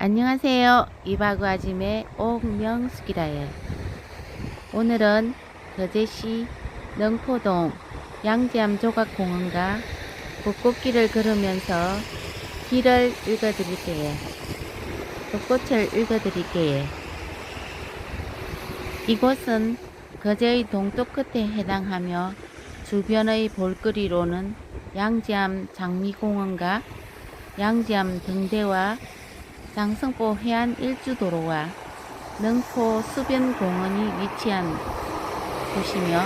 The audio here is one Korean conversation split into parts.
안녕하세요. 이바구 아짐의 옥명숙이라예. 오늘은 거제시 능포동 양지암 조각공원과 벚꽃길을 걸으면서 길을 읽어드릴게요. 벚꽃을 읽어드릴게요. 이곳은 거제의 동쪽 끝에 해당하며 주변의 볼거리로는 양지암 장미공원과 양지암 등대와 장성포 해안 일주도로와 능포 수변공원이 위치한 곳이며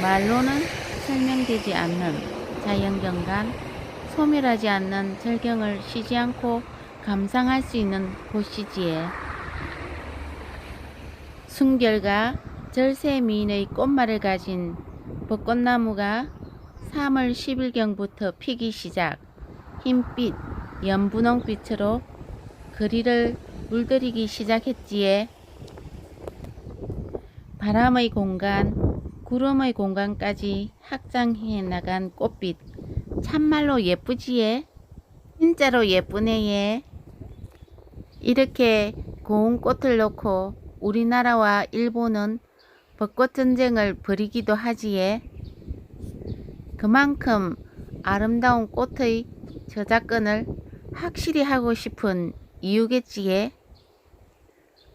말로는 설명되지 않는 자연경관, 소멸하지 않는 절경을 쉬지 않고 감상할 수 있는 곳이지에 순결과 절세 미인의 꽃말을 가진 벚꽃나무가 3월 10일경부터 피기 시작. 흰빛, 연분홍빛으로 거리를 물들이기 시작했지에 바람의 공간, 구름의 공간까지 확장해 나간 꽃빛. 참말로 예쁘지에? 진짜로 예쁘네예 이렇게 고운 꽃을 놓고 우리나라와 일본은 벚꽃 전쟁을 벌이기도 하지에 그만큼 아름다운 꽃의 저작권을 확실히 하고 싶은 이유겠지에?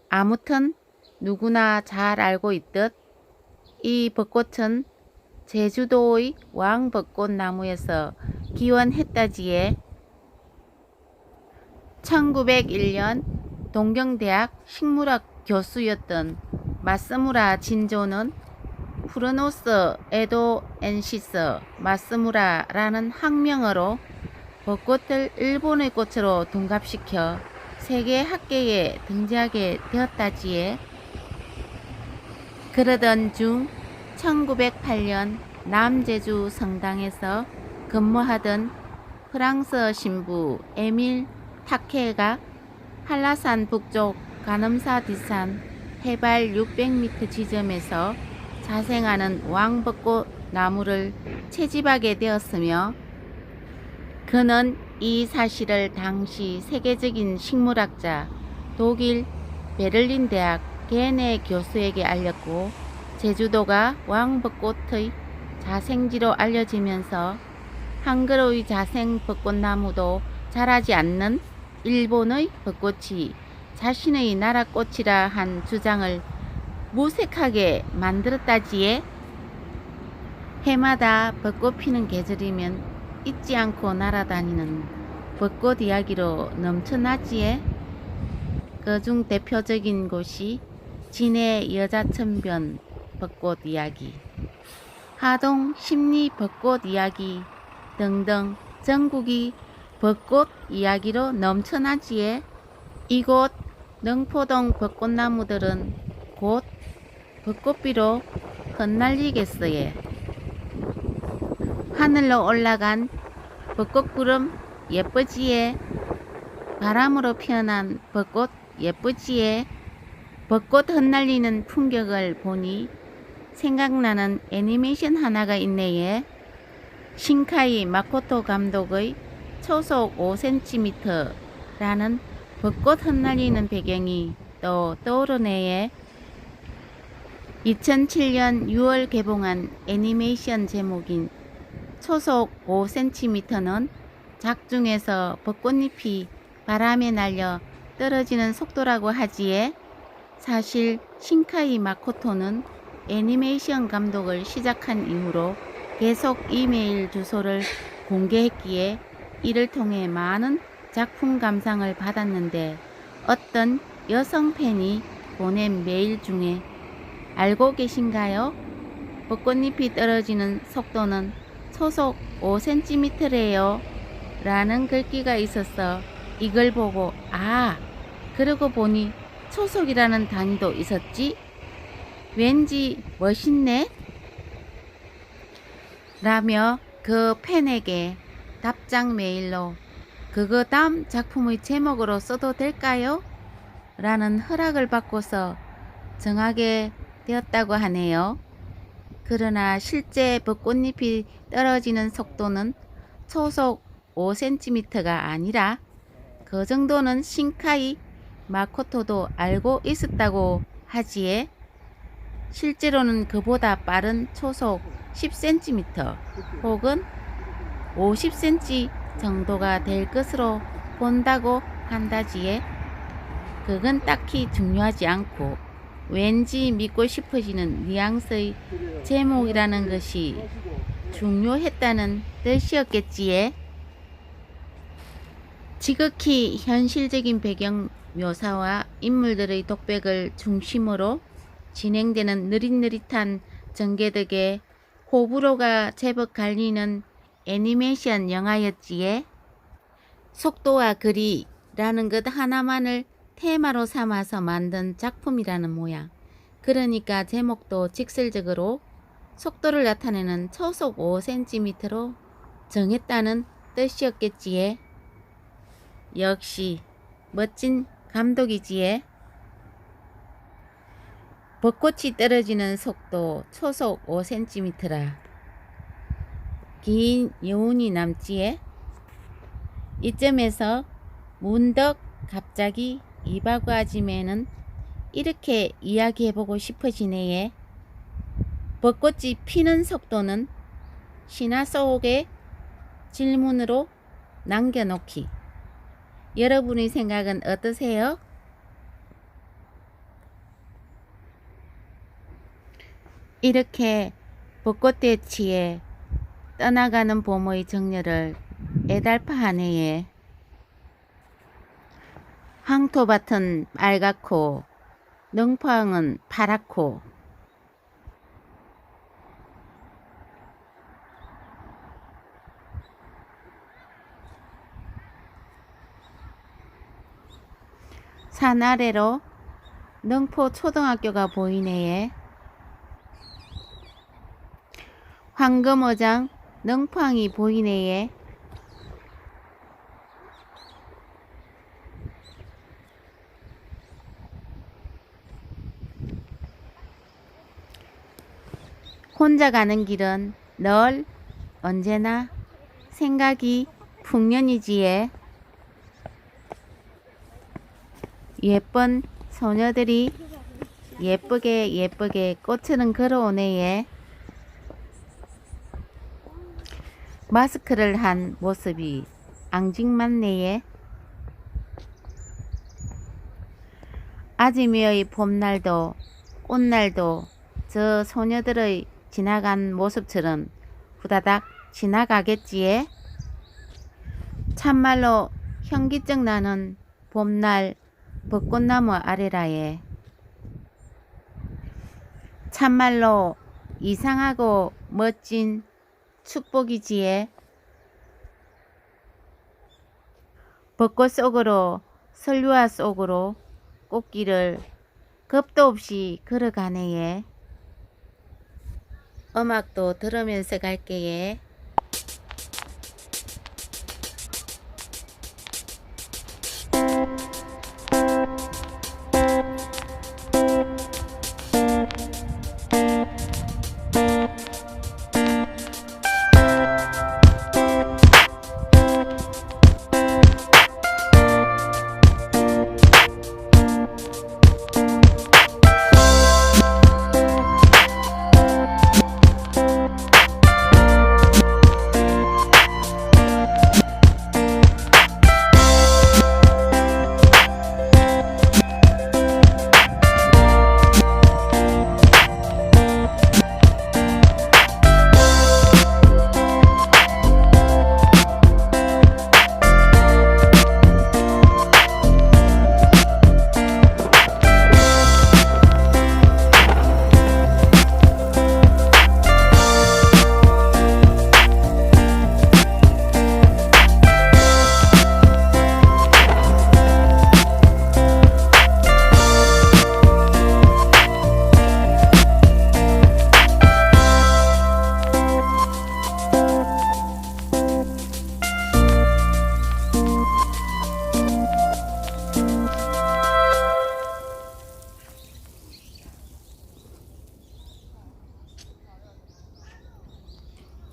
아무튼 누구나 잘 알고 있듯 이 벚꽃은 제주도의 왕벚꽃 나무에서 기원했다지에 1901년 동경대학 식물학 교수였던 마스무라 진조는 프르노스 에도 엔시스 마스무라라는 학명으로 벚꽃을 일본의 꽃으로 둔갑시켜 세계 학계에 등재하게 되었다지에 그러던 중 1908년 남제주 성당에서 근무하던 프랑스 신부 에밀 타케가 한라산 북쪽 가늠사 뒷산 해발 600m 지점에서 자생하는 왕벚꽃 나무를 채집하게 되었으며 그는 이 사실을 당시 세계적인 식물학자 독일 베를린 대학 게네 교수에게 알렸고 제주도가 왕벚꽃의 자생지로 알려지면서 한글의 자생 벚꽃나무도 자라지 않는 일본의 벚꽃이 자신의 나라 꽃이라 한 주장을 무색하게 만들었다지에 해마다 벚꽃 피는 계절이면 잊지 않고 날아다니는 벚꽃 이야기로 넘쳐나지에 그중 대표적인 곳이 진해 여자천변 벚꽃 이야기, 하동 심리 벚꽃 이야기 등등 전국이 벚꽃 이야기로 넘쳐나지에 이곳 능포동 벚꽃나무들은 곧 벚꽃비로 흩날리겠어요. 하늘로 올라간 벚꽃구름 예쁘지에 바람으로 피어난 벚꽃 예쁘지에 벚꽃 흩날리는 풍경을 보니 생각나는 애니메이션 하나가 있네요. 신카이 마코토 감독의 초속 5cm라는 벚꽃 흩날리는 배경이 또 떠오르네요. 2007년 6월 개봉한 애니메이션 제목인 초속 5cm는 작중에서 벚꽃잎이 바람에 날려 떨어지는 속도라고 하지에 사실 신카이 마코토는 애니메이션 감독을 시작한 이후로 계속 이메일 주소를 공개했기에 이를 통해 많은 작품 감상을 받았는데 어떤 여성 팬이 보낸 메일 중에 알고 계신가요? 벚꽃잎이 떨어지는 속도는 초속 5cm래요. 라는 글귀가 있었어. 이걸 보고 아 그러고 보니 초속이라는 단위도 있었지? 왠지 멋있네? 라며 그 팬에게 답장 메일로 그거 다음 작품의 제목으로 써도 될까요? 라는 허락을 받고서 정하게 되었다고 하네요. 그러나 실제 벚꽃잎이 떨어지는 속도는 초속 5cm가 아니라 그 정도는 신카이 마코토도 알고 있었다고 하지에 실제로는 그보다 빠른 초속 10cm 혹은 50cm 정도가 될 것으로 본다고 한다지에 그건 딱히 중요하지 않고 왠지 믿고 싶어지는 뉘앙스의 제목이라는 것이 중요했다는 뜻이었겠지에? 지극히 현실적인 배경 묘사와 인물들의 독백을 중심으로 진행되는 느릿느릿한 전개덕에 호불호가 제법 갈리는 애니메이션 영화였지에? 속도와 거리라는 것 하나만을 테마로 삼아서 만든 작품이라는 모양. 그러니까 제목도 직설적으로 속도를 나타내는 초속 5cm로 정했다는 뜻이었겠지에. 역시 멋진 감독이지에. 벚꽃이 떨어지는 속도 초속 5cm라. 긴 여운이 남지에. 이점에서 문득 갑자기 이바구 아지매는 이렇게 이야기해보고 싶어지네에 벚꽃이 피는 속도는 신화 속의 질문으로 남겨놓기 여러분의 생각은 어떠세요? 이렇게 벚꽃대치에 떠나가는 봄의 정열을 애달파한 해에 황토밭은 빨갛고 능포항은 파랗고. 산 아래로 능포 초등학교가 보이네에 황금어장 능포항이 보이네에 혼자 가는 길은 늘 언제나 생각이 풍년이지에. 예쁜 소녀들이 예쁘게 예쁘게 꽃을 걸어오네에. 마스크를 한 모습이 앙증맞네에. 아지미의 봄날도 꽃날도 저 소녀들의 지나간 모습처럼 후다닥 지나가겠지에? 참말로 현기증 나는 봄날 벚꽃나무 아래라에. 참말로 이상하고 멋진 축복이지에? 벚꽃 속으로 설류화 속으로 꽃길을 겁도 없이 걸어가네에 음악도 들으면서 갈게에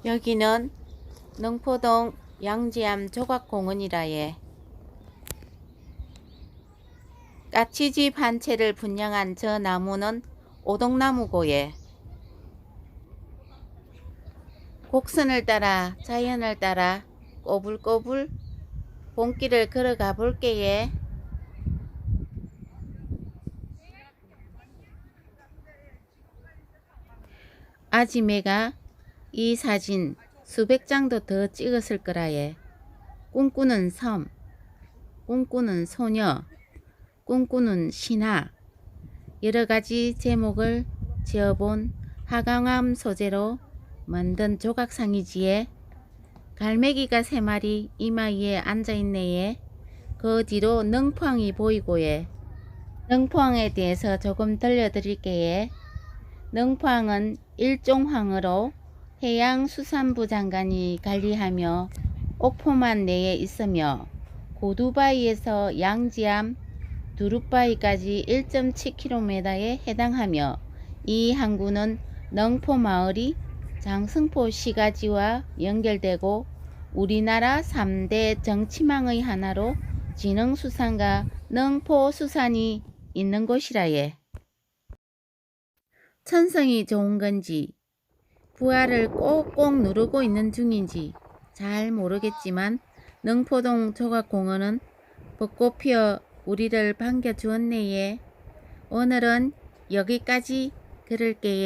여기는 능포동 양지암 조각공원이라예. 까치집 한 채를 분양한 저 나무는 오동나무고에 곡선을 따라 자연을 따라 꼬불꼬불 본길을 걸어가 볼게예. 아지매가 이 사진 수백 장도 더 찍었을 거라예. 꿈꾸는 섬, 꿈꾸는 소녀, 꿈꾸는 신화 여러 가지 제목을 지어본 하강암 소재로 만든 조각상이지에 갈매기가 세 마리 이마 위에 앉아 있네에 그 뒤로 능포항이 보이고에 능포항에 대해서 조금 들려드릴게요. 능포항은 일종항으로 해양수산부 장관이 관리하며 옥포만 내에 있으며 고두바이에서 양지암 두루바이까지 1.7km에 해당하며 이 항구는 능포 마을이 장승포 시가지와 연결되고 우리나라 3대 정치망의 하나로 진흥수산과 능포수산이 있는 곳이라예. 천성이 좋은 건지 부하를 꼭꼭 누르고 있는 중인지 잘 모르겠지만 능포동 조각공원은 벚꽃 피어 우리를 반겨주었네예. 오늘은 여기까지 그럴게요.